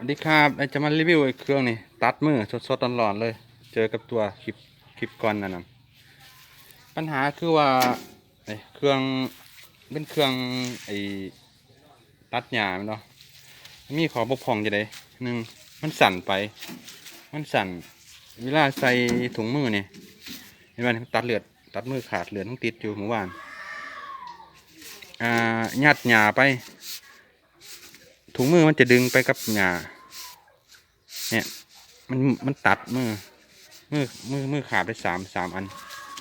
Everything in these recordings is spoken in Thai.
สวัสดีครับไอจะมารีวิวไอ้เครื่องนี่ตัดมือสดๆร้อนๆเลย เจอกับตัวคลิปคลิปก่อนนั่นนะปัญหาคือว่าไอ้เครื่องเป็นเครื่องไอ้ตัดหญ้าแม่นเนาะมีขอบกพร่องจะไดหนึ่งมันสั่นไป มันสั่น เวลาใส่ถุงมือนี่เห็นไหมตัดเลือดตัดมือขาดเลือดต้องติดอยู่เมื่อวานอ่ายัดหญ้าไป ถุงมือมันจะดึงไปกับหญ้าเนี่ย มันมันตัดมือมือมือมือขาดไปสามสามอัน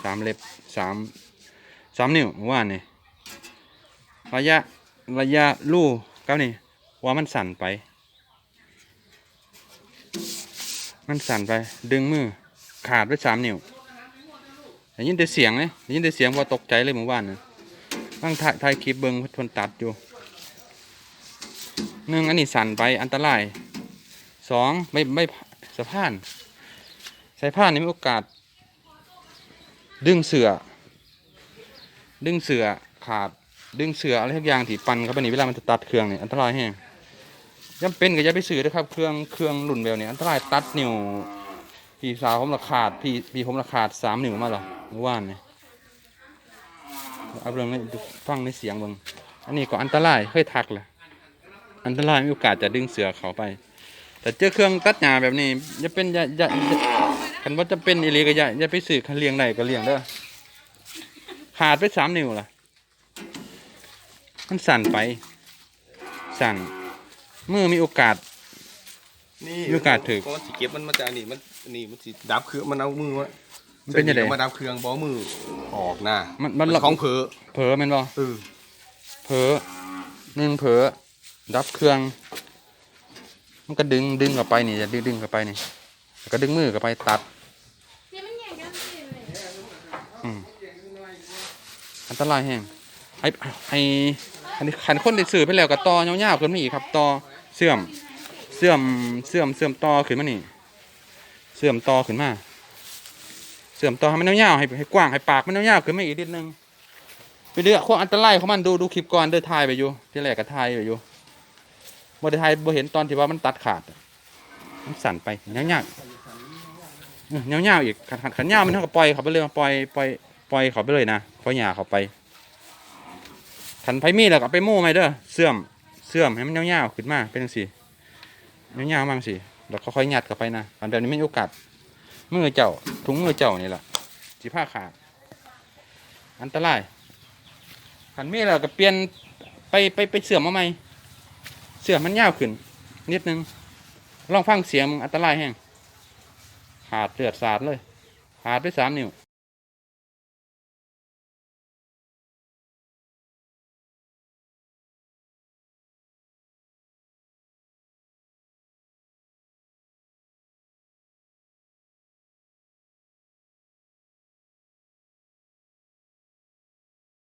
สามเล็บสามสามนิ้วเมื่านนี่ระยะระยะลู่กับนี่ว่ามันสั่นไป มันสั่นไป ดึงมือขาดไปสามนิ้วได้ยินแต่เสียงเลยได้ยินแต่เสียงพอตกใจเลยเมื่อวานนะตั้งถ่ายคลิปเบิ้งเพิ่นทนตัดอยู่ หนึ่งอันนี้สั่นไปอันตรายสองไม่ไม่สะพานสายพานนี่มีโอกาส ดึงเสือ ดึงเสือขาดดึงเสืออะไรทุกอย่างที่ปันเข้าไปนี่เวลามันจะตัดเครื่องเนี่ยอันตรายแฮงจำเป็นก็อย่าไปซื้อนะครับ เครื่องเครื่องรุ่นแบบนี้อันตรายตัดนิ้วพี่สาวผมราขาดพี่พี่ผมราขาดสามนิ้วมาหรอเมื่อวานเนี่ยเอาเรื่องนี้ฟังในเสียงเบิ่งอันนี้ก็อันตรายเคยทักแหละ อันตรายมีโอกาสจะดึงเสือเขาไป แต่เจอเครื่องตัดหญ้าแบบนี้อย่าเป็นอย่าอย่าอย่าคันว่าจะเป็นอีหลีก็อย่าอย่าไปสื่อคันเลี้ยงได้ก็เลี้ยงเด้อขาดไปสามนิ้วล่ะ มันสั่นไป สั่นมือมีโอกาส นี่มีโอกาสถือเพราะมันสิเก็บมันมาจากนี่มันนี่มันสิดับเครื่องมันเอามือมามันเป็นยังไงอามาดับเครื่องบ่เอามือออกนะมันมันของเผลอเผลอแมันบ่เออเผลอหนึ่งเผลอ ดับเครื่อง มันก็ดึงดึงกลับไปนี่จะดึงดึงกลับไปนี่แล้วก็ดึงมือกลับไปตัดนี่มันใหญ่กันสิเลยอืมอันตรายแห้งไอ้ไอ้อันนี้ขันคนได้สื่อไปแล้วก็ต่อยาวๆขึ้นมาอีกครับต่อเสื่อมเสื่อมเสื่อมเสื่อมต่อขึ้นมานี่เสื่อมต่อขึ้นมาเสื่อมต่อให้มันยาวๆให้ให้กว้างให้ปากมันยาวๆขึ้นมาอีกนิดนึงไปเรื่อยความอันตรายของมันดูดูคลิปก่อนเด้อถ่ายไปอยู่ที่แรกก็ถ่ายไปอยู่ บ่ได้ถ่ายบ่เห็นตอนที่ว่ามันตัดขาดมันสั่นไปยาวๆเออยาวๆอีกขันขันขันยาวมันเท่ากับปล่อยเขาไปเลยปล่อยปล่อยปล่อยเขาไปเลยนะปล่อยหญ้าเขาไปขันไผมีแล้วก็ไปโม่ไหมเด้อเสื่อมเสื่อมให้มันยาวๆขึ้นมาเป็นจังซี่ยาวๆมั่งสิแล้วค่อยๆยัดเข้าไปนะอันแบบนี้ไม่มีโอกาสมือเจ้าถุงมือเจ้านี่แหละสิผ้าขาดอันตรายขันมีแล้วก็เปลี่ยนไปไปไปเสื่อมมาใหม สื่อมมันยาวขึ้น นิดนึง ลองฟังเสียงมึงอันตรายแห้งขาดเลือดสาดเลย ขาดไปสามนิ้ว